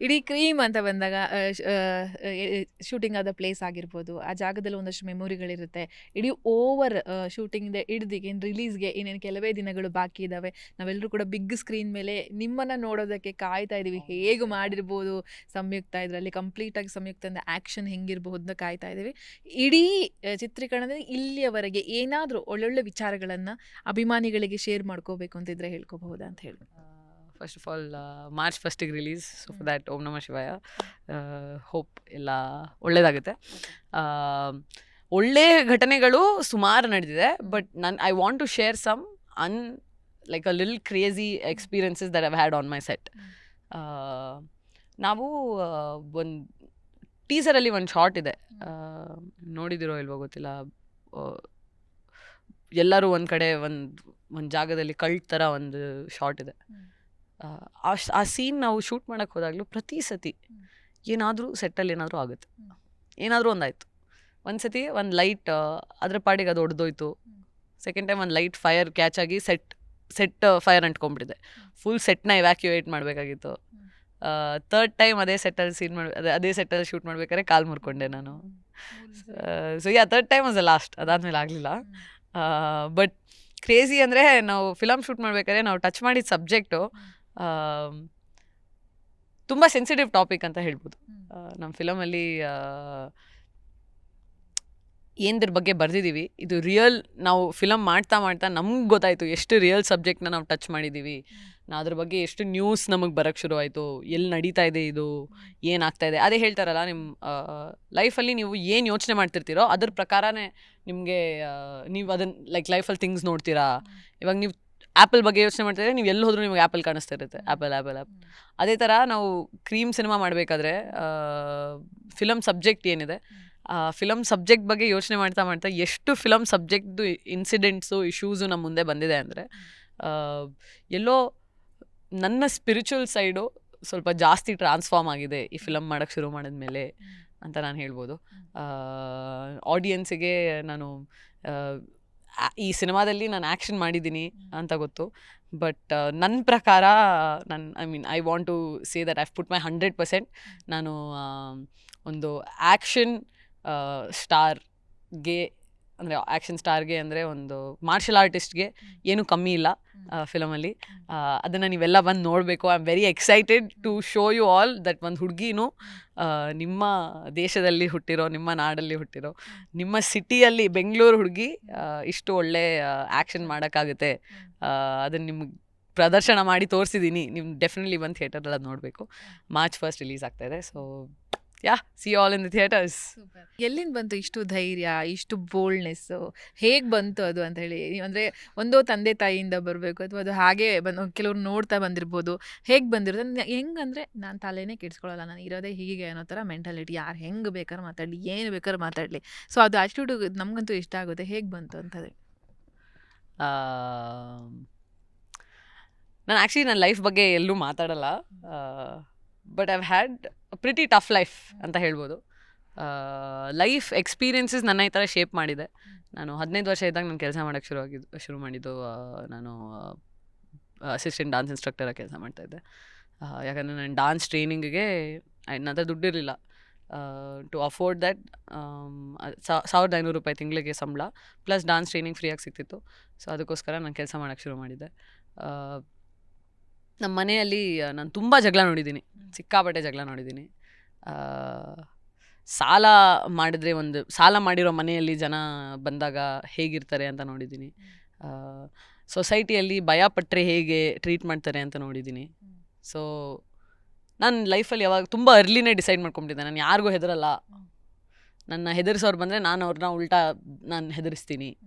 ಇಡೀ ಕ್ರೀಮ್ ಅಂತ ಬಂದಾಗ ಶೂಟಿಂಗ್ ಆದ ಪ್ಲೇಸ್ ಆಗಿರ್ಬೋದು ಆ ಜಾಗದಲ್ಲಿ ಒಂದಷ್ಟು ಮೆಮೊರಿಗಳಿರುತ್ತೆ. ಇಡೀ ಓವರ್ ಶೂಟಿಂಗ್ ಹಿಡ್ದಿಗೆ ಏನು ರಿಲೀಸ್ಗೆ ಇನ್ನೇನು ಕೆಲವೇ ದಿನಗಳು ಬಾಕಿ ಇದ್ದಾವೆ ನಾವೆಲ್ಲರೂ ಕೂಡ ಬಿಗ್ ಸ್ಕ್ರೀನ್ ಮೇಲೆ ನಿಮ್ಮನ್ನು ನೋಡೋದಕ್ಕೆ ಕಾಯ್ತಾ ಇದ್ದೀವಿ ಹೇಗೆ ಮಾಡಿರ್ಬೋದು ಸಂಯುಕ್ತ ಇದರಲ್ಲಿ ಕಂಪ್ಲೀಟಾಗಿ ಸಂಯುಕ್ತಂದ ಆ್ಯಕ್ಷನ್ ಹೆಂಗಿರಬಹುದು ಅಂತ ಕಾಯ್ತಾ ಇದ್ದೀವಿ ಇಡೀ ಚಿತ್ರೀಕರಣದಲ್ಲಿ ಇಲ್ಲಿಯವರೆಗೆ ಏನಾದರೂ ಒಳ್ಳೊಳ್ಳೆ ವಿಚಾರಗಳನ್ನು ಅಭಿಮಾನಿಗಳಿಗೆ ಶೇರ್ ಮಾಡ್ಕೋಬೇಕು ಅಂತಿದ್ರೆ ಹೇಳ್ಕೋಬಹುದಾ ಅಂತ ಹೇಳಿ ಫಸ್ಟ್ ಆಫ್ ಆಲ್ ಮಾರ್ಚ್ ಫಸ್ಟಿಗೆ ರಿಲೀಸ್ ಸೊ ಫಾರ್ ದ್ಯಾಟ್ ಓಂ ನಮ ಶಿವಾಯ. ಹೋಪ್ ಎಲ್ಲ ಒಳ್ಳೇದಾಗುತ್ತೆ. ಆ, ಒಳ್ಳೆ ಘಟನೆಗಳು ಸುಮಾರು ನಡೆದಿದೆ ಬಟ್ ನನ್ I want to share some um like a lil crazy experiences that I've had on my set ನಾವು ಒಂದು ಟೀಸರಲ್ಲಿ ಒಂದು ಶಾರ್ಟ್ ಇದೆ. ಆ, ನೋಡಿದಿರೋ ಇಲ್ವೋ ಗೊತ್ತಿಲ್ಲ. ಎಲ್ಲರೂ ಒಂದು ಕಡೆ ಒಂದು ಒಂದು ಜಾಗದಲ್ಲಿ ಕಳ್ಳ ಥರ ಒಂದು ಶಾರ್ಟ್ ಇದೆ. ಆ, ಸೀನ್ ನಾವು ಶೂಟ್ ಮಾಡೋಕ್ಕೆ ಹೋದಾಗಲೂ ಪ್ರತಿ ಸತಿ ಏನಾದರೂ ಸೆಟ್ಟಲ್ಲಿ ಏನಾದರೂ ಆಗುತ್ತೆ. ಏನಾದರೂ ಒಂದಾಯಿತು. ಒಂದು ಸತಿ ಒಂದು ಲೈಟ್ ಅದರ ಪಾಡಿಗೆ ಅದು ಹೊಡೆದೋಯ್ತು ಸೆಕೆಂಡ್ ಟೈಮ್ ಒಂದು ಲೈಟ್ ಫೈರ್ ಕ್ಯಾಚ್ ಆಗಿ ಸೆಟ್ ಸೆಟ್ ಫೈರ್ ಅಂಟ್ಕೊಂಡ್ಬಿಟ್ಟಿದೆ. ಫುಲ್ ಸೆಟ್ನ ಇವ್ಯಾಕ್ಯುವೇಟ್ ಮಾಡಬೇಕಾಗಿತ್ತು. ತರ್ಡ್ ಟೈಮ್ ಅದೇ ಸೆಟ್ಟಲ್ಲಿ ಸೀನ್ ಮಾಡಿ ಅದೇ ಅದೇ ಸೆಟ್ಟಲ್ಲಿ ಶೂಟ್ ಮಾಡ್ಬೇಕಾದ್ರೆ ಕಾಲ್ ಮುರ್ಕೊಂಡೆ ನಾನು. So yeah third time was last ಅದಾದಮೇಲೆ ಆಗಲಿಲ್ಲ. ಬಟ್ ಕ್ರೇಜಿ ಅಂದರೆ ನಾವು ಫಿಲಮ್ ಶೂಟ್ ಮಾಡ್ಬೇಕಾದ್ರೆ ನಾವು ಟಚ್ ಮಾಡಿದ ಸಬ್ಜೆಕ್ಟು ತುಂಬ ಸೆನ್ಸಿಟಿವ್ ಟಾಪಿಕ್ ಅಂತ ಹೇಳ್ಬೋದು. ನಮ್ಮ ಫಿಲಮಲ್ಲಿ ಏನ್ದ್ರ ಬಗ್ಗೆ ಬರೆದಿದ್ದೀವಿ ಇದು ರಿಯಲ್ ನಾವು ಫಿಲಮ್ ಮಾಡ್ತಾ ಮಾಡ್ತಾ ನಮ್ಗೆ ಗೊತ್ತಾಯಿತು ಎಷ್ಟು ರಿಯಲ್ ಸಬ್ಜೆಕ್ಟ್ನ ನಾವು ಟಚ್ ಮಾಡಿದ್ದೀವಿ ನಾವು ಅದ್ರ ಬಗ್ಗೆ ಎಷ್ಟು ನ್ಯೂಸ್ ನಮಗೆ ಬರೋಕ್ಕೆ ಶುರುವಾಯಿತು ಎಲ್ಲಿ ನಡೀತಾ ಇದೆ ಇದು ಏನಾಗ್ತಾ ಇದೆ ಅದೇ ಹೇಳ್ತಾರಲ್ಲ ನಿಮ್ಮ ಲೈಫಲ್ಲಿ ನೀವು ಏನು ಯೋಚನೆ ಮಾಡ್ತಿರ್ತೀರೋ ಅದ್ರ ಪ್ರಕಾರನೇ ನಿಮಗೆ ನೀವು ಅದನ್ನ ಲೈಕ್ ಲೈಫಲ್ಲಿ ಥಿಂಗ್ಸ್ ನೋಡ್ತೀರಾ. ಇವಾಗ ನೀವು ಆ್ಯಪಲ್ ಬಗ್ಗೆ ಯೋಚನೆ ಮಾಡ್ತಿದ್ರೆ ನೀವು ಎಲ್ಲಿ ಹೋದ್ರೂ ನಿಮಗೆ ಆ್ಯಪಲ್ ಕಾಣಿಸ್ತಾ ಇರುತ್ತೆ. ಆ್ಯಪಲ್ ಆ್ಯಪಲ್ ಆ್ಯಪ್ ಅದೇ ಥರ ನಾವು ಕ್ರೀಮ್ ಸಿನಿಮಾ ಮಾಡಬೇಕಾದ್ರೆ ಫಿಲಮ್ ಸಬ್ಜೆಕ್ಟ್ ಏನಿದೆ ಫಿಲಮ್ ಸಬ್ಜೆಕ್ಟ್ ಬಗ್ಗೆ ಯೋಚನೆ ಮಾಡ್ತಾ ಮಾಡ್ತಾ ಎಷ್ಟು ಫಿಲಮ್ ಸಬ್ಜೆಕ್ಟ್ದು ಇನ್ಸಿಡೆಂಟ್ಸು ಇಶ್ಯೂಸು ನಮ್ಮ ಮುಂದೆ ಬಂದಿದೆ ಅಂದರೆ ಎಲ್ಲೋ ನನ್ನ ಸ್ಪಿರಿಚುವಲ್ ಸೈಡು ಸ್ವಲ್ಪ ಜಾಸ್ತಿ ಟ್ರಾನ್ಸ್ಫಾರ್ಮ್ ಆಗಿದೆ ಈ ಫಿಲಮ್ ಮಾಡೋಕ್ಕೆ ಶುರು ಮಾಡಿದ್ಮೇಲೆ ಅಂತ ನಾನು ಹೇಳ್ಬೋದು. ಆಡಿಯನ್ಸಿಗೆ ನಾನು ಈ ಸಿನಿಮಾದಲ್ಲಿ ನಾನು ಆ್ಯಕ್ಷನ್ ಮಾಡಿದ್ದೀನಿ ಅಂತ ಗೊತ್ತು. ಬಟ್ ನನ್ನ ಪ್ರಕಾರ ನನ್ನ I mean I want to say that I put my hundred percent ನಾನು ಒಂದು ಆ್ಯಕ್ಷನ್ ಸ್ಟಾರ್ಗೆ ಅಂದರೆ ಆ್ಯಕ್ಷನ್ ಸ್ಟಾರ್ಗೆ ಅಂದರೆ ಒಂದು ಮಾರ್ಷಲ್ ಆರ್ಟಿಸ್ಟ್ಗೆ ಏನೂ ಕಮ್ಮಿ ಇಲ್ಲ ಫಿಲಮಲ್ಲಿ ಅದನ್ನು ನೀವೆಲ್ಲ ಬಂದು ನೋಡಬೇಕು. I am very excited to show you all that ಒಂದು ಹುಡುಗಿನೂ ನಿಮ್ಮ ದೇಶದಲ್ಲಿ ಹುಟ್ಟಿರೋ ನಿಮ್ಮ ನಾಡಲ್ಲಿ ಹುಟ್ಟಿರೋ ನಿಮ್ಮ ಸಿಟಿಯಲ್ಲಿ ಬೆಂಗಳೂರು ಹುಡುಗಿ ಇಷ್ಟು ಒಳ್ಳೆ ಆ್ಯಕ್ಷನ್ ಮಾಡೋಕ್ಕಾಗುತ್ತೆ. ಅದನ್ನು ನಿಮ್ಗೆ ಪ್ರದರ್ಶನ ಮಾಡಿ ತೋರಿಸಿದ್ದೀನಿ ನಿಮ್ಮ ಡೆಫಿನೆಟ್ಲಿ ಬಂದು ಥಿಯೇಟರಲ್ಲಿ ಅದು ನೋಡಬೇಕು. ಮಾರ್ಚ್ ಫಸ್ಟ್ ರಿಲೀಸ್ ಆಗ್ತಾಯಿದೆ so yeah see all in the theatres ಎಲ್ಲಿಂದ ಬಂತು ಇಷ್ಟು ಧೈರ್ಯ ಇಷ್ಟು ಬೋಲ್ಡ್ನೆಸ್ ಹೇಗೆ ಬಂತು ಅದು ಅಂತ ಹೇಳಿ? ಅಂದರೆ ಒಂದೋ ತಂದೆ ತಾಯಿಯಿಂದ ಬರಬೇಕು ಅಥವಾ ಅದು ಹಾಗೆ ಬಂದು ಕೆಲವ್ರು ನೋಡ್ತಾ ಬಂದಿರ್ಬೋದು. ಹೇಗೆ ಬಂದಿರುತ್ತೆ? ಹೆಂಗಂದರೆ ನಾನು ತಲೆನೇ ಕೆಡ್ಸ್ಕೊಳ್ಳಲ್ಲ ನಾನು ಇರೋದೇ ಹೀಗೆ ಅನ್ನೋ ಥರ ಮೆಂಟಾಲಿಟಿ ಯಾರು ಹೆಂಗೆ ಬೇಕಾದ್ರೆ ಮಾತಾಡಲಿ ಏನು ಬೇಕಾದ್ರೆ ಮಾತಾಡಲಿ. ಸೊ ಅದು ಆಟಿಟ್ಯೂಡ್ ನಮಗಂತೂ ಇಷ್ಟ ಆಗುತ್ತೆ. ಹೇಗೆ ಬಂತು ಅಂತದೆ ನಾನು ಆ್ಯಕ್ಚುಲಿ ನನ್ನ ಲೈಫ್ ಬಗ್ಗೆ ಎಲ್ಲೂ ಮಾತಾಡಲ್ಲ. But I've had pretty tough life ಅಂತ ಹೇಳ್ಬೋದು. ಲೈಫ್ ಎಕ್ಸ್ಪೀರಿಯನ್ಸಸ್ ನನ್ನ ಈ ಥರ ಶೇಪ್ ಮಾಡಿದೆ. ನಾನು ಹದಿನೈದು ವರ್ಷ ಇದ್ದಾಗ ನಾನು ಕೆಲಸ ಮಾಡೋಕ್ಕೆ ಶುರು ಆಗಿದ್ದು ಶುರು ಮಾಡಿದ್ದು ನಾನು ಅಸಿಸ್ಟೆಂಟ್ ಡಾನ್ಸ್ ಇನ್ಸ್ಟ್ರಕ್ಟರಾಗಿ ಕೆಲಸ ಮಾಡ್ತಾಯಿದ್ದೆ ಯಾಕಂದರೆ ನಾನು ಡಾನ್ಸ್ ಟ್ರೈನಿಂಗಿಗೆ ನನ್ನ ಹತ್ರ ದುಡ್ಡಿರಲಿಲ್ಲ. ಟು ಅಫೋರ್ಡ್ ದ್ಯಾಟ್ ಸಾವಿರದ ಐನೂರು ರೂಪಾಯಿ ತಿಂಗಳಿಗೆ ಸಂಬಳ ಪ್ಲಸ್ ಡಾನ್ಸ್ ಟ್ರೈನಿಂಗ್ ಫ್ರೀಯಾಗಿ ಸಿಗ್ತಿತ್ತು ಸೊ ಅದಕ್ಕೋಸ್ಕರ ನಾನು ಕೆಲಸ ಮಾಡೋಕ್ಕೆ ಶುರು ಮಾಡಿದ್ದೆ. ನಮ್ಮ ಮನೆಯಲ್ಲಿ ನಾನು ತುಂಬ ಜಗಳ ನೋಡಿದ್ದೀನಿ. ಸಿಕ್ಕಾಪಟ್ಟೆ ಜಗಳ ನೋಡಿದ್ದೀನಿ. ಸಾಲ ಮಾಡಿದರೆ ಒಂದು, ಸಾಲ ಮಾಡಿರೋ ಮನೆಯಲ್ಲಿ ಜನ ಬಂದಾಗ ಹೇಗಿರ್ತಾರೆ ಅಂತ ನೋಡಿದ್ದೀನಿ. ಸೊಸೈಟಿಯಲ್ಲಿ ಭಯಪಟ್ಟರೆ ಹೇಗೆ ಟ್ರೀಟ್ ಮಾಡ್ತಾರೆ ಅಂತ ನೋಡಿದ್ದೀನಿ. ಸೊ, ನಾನು ಲೈಫಲ್ಲಿ ಯಾವಾಗ ತುಂಬ ಅರ್ಲಿನೇ ಡಿಸೈಡ್ ಮಾಡ್ಕೊಂಬಿಟ್ಟಿದ್ದೆ. ನಾನು ಯಾರಿಗೂ ಹೆದರಲ್ಲ. ನನ್ನ ಹೆದರಿಸೋರು ಬಂದರೆ ನಾನು ಅವ್ರನ್ನ ಉಲ್ಟಾ ನಾನು ಹೆದರಿಸ್ತೀನಿ.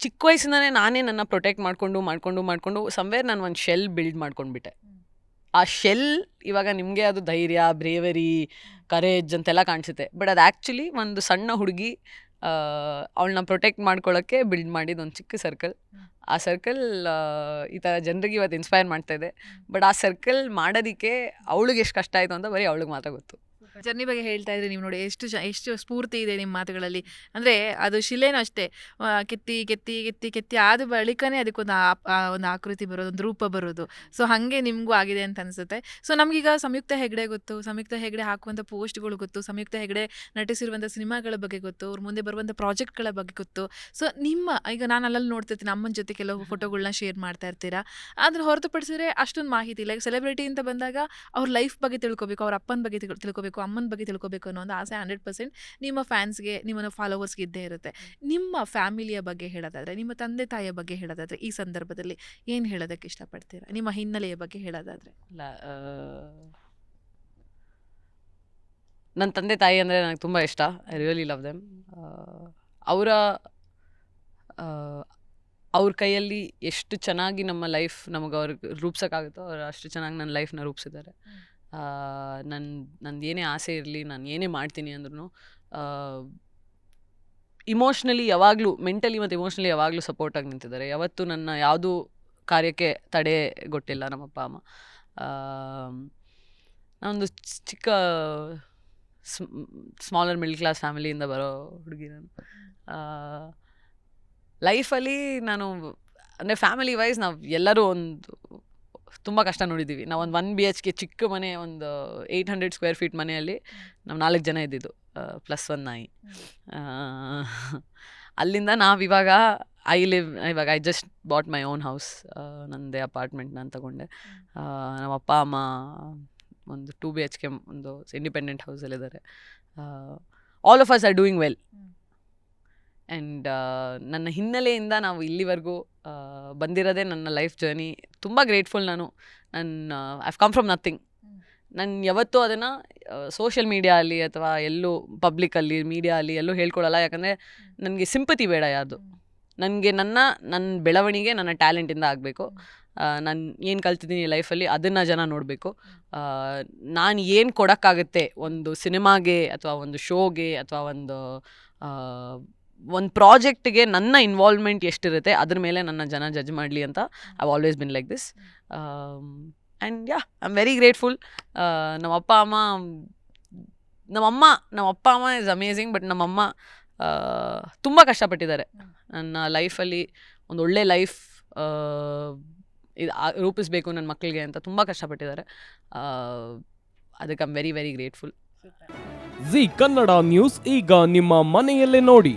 ಚಿಕ್ಕ ವಯಸ್ಸಿಂದನೇ ನಾನೇ ನನ್ನ ಪ್ರೊಟೆಕ್ಟ್ ಮಾಡಿಕೊಂಡು ಮಾಡಿಕೊಂಡು ಮಾಡಿಕೊಂಡು ಸಮ್ವೇರ್ ನಾನು ಒಂದು ಶೆಲ್ ಬಿಲ್ಡ್ ಮಾಡ್ಕೊಂಡ್ಬಿಟ್ಟೆ. ಆ ಶೆಲ್ ಇವಾಗ ನಿಮಗೆ ಅದು ಧೈರ್ಯ ಬ್ರೇವರಿ ಕರೇಜ್ ಅಂತೆಲ್ಲ ಕಾಣಿಸುತ್ತೆ. ಬಟ್ ಅದು ಆ್ಯಕ್ಚುಲಿ ಒಂದು ಸಣ್ಣ ಹುಡುಗಿ ಅವಳನ್ನ ಪ್ರೊಟೆಕ್ಟ್ ಮಾಡ್ಕೊಳ್ಳೋಕ್ಕೆ ಬಿಲ್ಡ್ ಮಾಡಿದ ಒಂದು ಚಿಕ್ಕ ಸರ್ಕಲ್ ಆ ಸರ್ಕಲ್ ಈ ಥರ ಜನರಿಗೆ ಇವತ್ತು ಇನ್ಸ್ಪೈರ್ ಮಾಡ್ತಾ ಇದೆ. ಬಟ್ ಆ ಸರ್ಕಲ್ ಮಾಡೋದಕ್ಕೆ ಅವಳಿಗೆ ಎಷ್ಟು ಕಷ್ಟ ಆಯಿತು ಅಂತ ಬರೀ ಅವಳಿಗೆ ಮಾತ್ರ ಗೊತ್ತು. ಜರ್ನಿ ಬಗ್ಗೆ ಹೇಳ್ತಾ ಇದ್ರೆ ನೀವು ನೋಡಿ ಎಷ್ಟು ಚ- ಎಷ್ಟು ಸ್ಫೂರ್ತಿ ಇದೆ ನಿಮ್ಮ ಮಾತುಗಳಲ್ಲಿ. ಅಂದರೆ ಅದು ಶಿಲೆನೂ ಅಷ್ಟೇ. ಆ, ಕೆತ್ತಿ ಕೆತ್ತಿ ಕೆತ್ತಿ ಕೆತ್ತಿ ಆದ ಬಳಿಕನೇ ಅದಕ್ಕೊಂದು ಆ- ಆ ಒಂದು ಆಕೃತಿ ಬರೋದು ಒಂದು ರೂಪ ಬರೋದು. ಸೊ ಹಾಗೆ ನಿಮಗೂ ಆಗಿದೆ ಅಂತ ಅನಿಸುತ್ತೆ. ಸೊ ನಮಗೀಗ ಸಂಯುಕ್ತ ಹೆಗಡೆ ಗೊತ್ತು. ಸಂಯುಕ್ತ ಹೆಗಡೆ ಹಾಕುವಂಥ ಪೋಸ್ಟ್ಗಳು ಗೊತ್ತು. ಸಂಯುಕ್ತ ಹೆಗಡೆ ನಟಿಸಿರುವಂಥ ಸಿನಿಮಾಗಳ ಬಗ್ಗೆ ಗೊತ್ತು. ಅವ್ರ ಮುಂದೆ ಬರುವಂಥ ಪ್ರಾಜೆಕ್ಟ್ಗಳ ಬಗ್ಗೆ ಗೊತ್ತು. ಸೊ ನಿಮ್ಮ ಈಗ ನಾನು ಅಲ್ಲಲ್ಲಿ ನೋಡ್ತಿರ್ತೀನಿ ಅಮ್ಮನ ಜೊತೆ ಕೆಲವು ಫೋಟೋಗಳನ್ನ ಶೇರ್ ಮಾಡ್ತಾ ಇರ್ತೀರಾ? ಅದನ್ನ ಹೊರತುಪಡಿಸಿದ್ರೆ ಅಷ್ಟೊಂದು ಮಾಹಿತಿ ಲೈಕ್ ಈಗ ಸೆಲೆಬ್ರಿಟಿ ಅಂತ ಬಂದಾಗ ಅವ್ರ ಲೈಫ್ ಬಗ್ಗೆ ತಿಳ್ಕೊಬೇಕು ಅವ್ರ ಅಪ್ಪನ ಬಗ್ಗೆ ತಿಳ್- ತಿಳ್ಕೊಬೇಕು ಅಮ್ಮನ ಬಗ್ಗೆ ತಿಳ್ಕೊಬೇಕು ಅನ್ನೋ ಒಂದು ಆಸೆ ಹಂಡ್ರೆಡ್ ಪರ್ಸೆಂಟ್ ನಿಮ್ಮ ಫ್ಯಾನ್ಸ್ಗೆ ನಿಮ್ಮನ್ನು ಫಾಲೋವರ್ಸ್ಗೆ ಇದ್ದೇ ಇರುತ್ತೆ. ನಿಮ್ಮ ಫ್ಯಾಮಿಲಿಯ ಬಗ್ಗೆ ಹೇಳೋದಾದರೆ ನಿಮ್ಮ ತಂದೆ ತಾಯಿಯ ಬಗ್ಗೆ ಹೇಳೋದಾದರೆ ಈ ಸಂದರ್ಭದಲ್ಲಿ ಏನು ಹೇಳೋದಕ್ಕೆ ಇಷ್ಟಪಡ್ತೀರಾ? ನಿಮ್ಮ ಹಿನ್ನೆಲೆಯ ಬಗ್ಗೆ ಹೇಳೋದಾದರೆ. ಇಲ್ಲ ನನ್ನ ತಂದೆ ತಾಯಿ ಅಂದರೆ ನನಗೆ ತುಂಬ ಇಷ್ಟ. ಐ ರಿಯಲಿ ಲವ್ ದೆಮ್ ಅವರ ಅವ್ರ ಕೈಯಲ್ಲಿ ಎಷ್ಟು ಚೆನ್ನಾಗಿ ನಮ್ಮ ಲೈಫ್ ನಮಗೆ ಅವ್ರಿಗೆ ರೂಪ್ಸೋಕ್ಕಾಗುತ್ತೋ ಅವ್ರು ಅಷ್ಟು ಚೆನ್ನಾಗಿ ನನ್ನ ಲೈಫ್ನ ರೂಪಿಸಿದ್ದಾರೆ. ನನ್ನ ನಂದು ಏನೇ ಆಸೆ ಇರಲಿ, ನಾನು ಏನೇ ಮಾಡ್ತೀನಿ ಅಂದ್ರೂ ಇಮೋಷ್ನಲಿ ಯಾವಾಗಲೂ ಮೆಂಟಲಿ ಮತ್ತು ಇಮೋಷ್ನಲಿ ಯಾವಾಗಲೂ ಸಪೋರ್ಟಾಗಿ ನಿಂತಿದ್ದಾರೆ. ಯಾವತ್ತೂ ನನ್ನ ಯಾವುದೂ ಕಾರ್ಯಕ್ಕೆ ತಡೆಗೊಟ್ಟಿಲ್ಲ ನಮ್ಮಪ್ಪ ಅಮ್ಮ. ನಾನೊಂದು ಚಿಕ್ಕ ಸ್ಮಾಲರ್ ಮಿಡ್ಲ್ ಕ್ಲಾಸ್ ಫ್ಯಾಮಿಲಿಯಿಂದ ಬರೋ ಹುಡುಗಿ ನಾನು. ಲೈಫಲ್ಲಿ ನಾನು, ಅಂದರೆ ಫ್ಯಾಮಿಲಿ ವೈಸ್ ನಾವು ಎಲ್ಲರೂ ಒಂದು ತುಂಬ ಕಷ್ಟ ನೋಡಿದ್ದೀವಿ ನಾವು ಒಂದು ಒನ್ ಬಿ ಎಚ್ ಕೆ ಚಿಕ್ಕ ಮನೆ ಒಂದು ಏಯ್ಟ್ ಹಂಡ್ರೆಡ್ ಸ್ಕ್ವೇರ್ ಫೀಟ್ ಮನೆಯಲ್ಲಿ ನಾವು ನಾಲ್ಕು ಜನ ಇದ್ದಿದ್ದು ಪ್ಲಸ್ ಒನ್ ನಾಯಿ. ಅಲ್ಲಿಂದ ನಾವು ಇವಾಗ ಐ ಲಿವ್ ಇವಾಗ I just bought my own house ನನ್ನದೇ ಅಪಾರ್ಟ್ಮೆಂಟ್ ನಾನು ತಗೊಂಡೆ. ನಮ್ಮ ಅಪ್ಪ ಅಮ್ಮ ಒಂದು ಟೂ ಬಿ ಎಚ್ ಕೆ ಒಂದು independent ಹೌಸಲ್ಲಿದ್ದಾರೆ all of us are doing well. And ನನ್ನ ಹಿನ್ನೆಲೆಯಿಂದ ನಾವು ಇಲ್ಲಿವರೆಗೂ ಬಂದಿರೋದೇ ನನ್ನ ಲೈಫ್ ಜರ್ನಿ ತುಂಬ ಗ್ರೇಟ್ಫುಲ್ ನಾನು. ನನ್ನ ಐ ಕಮ್ ಫ್ರಮ್ ನಥಿಂಗ್. ನಾನು ಯಾವತ್ತೂ ಅದನ್ನು ಸೋಷಿಯಲ್ ಮೀಡಿಯಾ ಅಲ್ಲಿ ಅಥವಾ ಎಲ್ಲೂ ಪಬ್ಲಿಕಲ್ಲಿ ಮೀಡಿಯಾ ಅಲ್ಲಿ ಎಲ್ಲೂ ಹೇಳ್ಕೊಡಲ್ಲ. ಯಾಕಂದರೆ ನನಗೆ ಸಿಂಪತಿ ಬೇಡ ಯಾವುದು. ನನಗೆ ನನ್ನ ನನ್ನ ಬೆಳವಣಿಗೆ, ನನ್ನ ಟ್ಯಾಲೆಂಟಿಂದ ಆಗಬೇಕು. ನಾನು ಏನು ಕಲ್ತಿದ್ದೀನಿ ಲೈಫಲ್ಲಿ ಅದನ್ನು ಜನ ನೋಡಬೇಕು. ನಾನು ಏನು ಕೊಡೋಕ್ಕಾಗುತ್ತೆ ಒಂದು ಸಿನಿಮಾಗೆ ಅಥವಾ ಒಂದು ಶೋಗೆ ಅಥವಾ ಒಂದು ಒಂದು ಪ್ರಾಜೆಕ್ಟ್ಗೆ ನನ್ನ ಇನ್ವಾಲ್ವ್ಮೆಂಟ್ ಎಷ್ಟಿರುತ್ತೆ, ಅದ್ರ ಮೇಲೆ ನನ್ನ ಜನ ಜಜ್ ಮಾಡಲಿ ಅಂತ I always been like this and yeah I am very grateful ನಮ್ಮ ಅಪ್ಪ, ಅಮ್ಮ ನಮ್ಮಮ್ಮ ನಮ್ಮ ಅಪ್ಪ, ಅಮ್ಮ ಇಸ್ ಅಮೇಝಿಂಗ್ ಬಟ್ ನಮ್ಮಮ್ಮ ತುಂಬ ಕಷ್ಟಪಟ್ಟಿದ್ದಾರೆ. ನನ್ನ ಲೈಫಲ್ಲಿ ಒಂದು ಒಳ್ಳೆ ಲೈಫ್ ಇದು ರೂಪಿಸ್ಬೇಕು ನನ್ನ ಮಕ್ಕಳಿಗೆ ಅಂತ ತುಂಬ ಕಷ್ಟಪಟ್ಟಿದ್ದಾರೆ. ಅದಕ್ಕೆ I'm very very grateful Zee Kannada news ಈಗ ನಿಮ್ಮ ಮನೆಯಲ್ಲೇ ನೋಡಿ.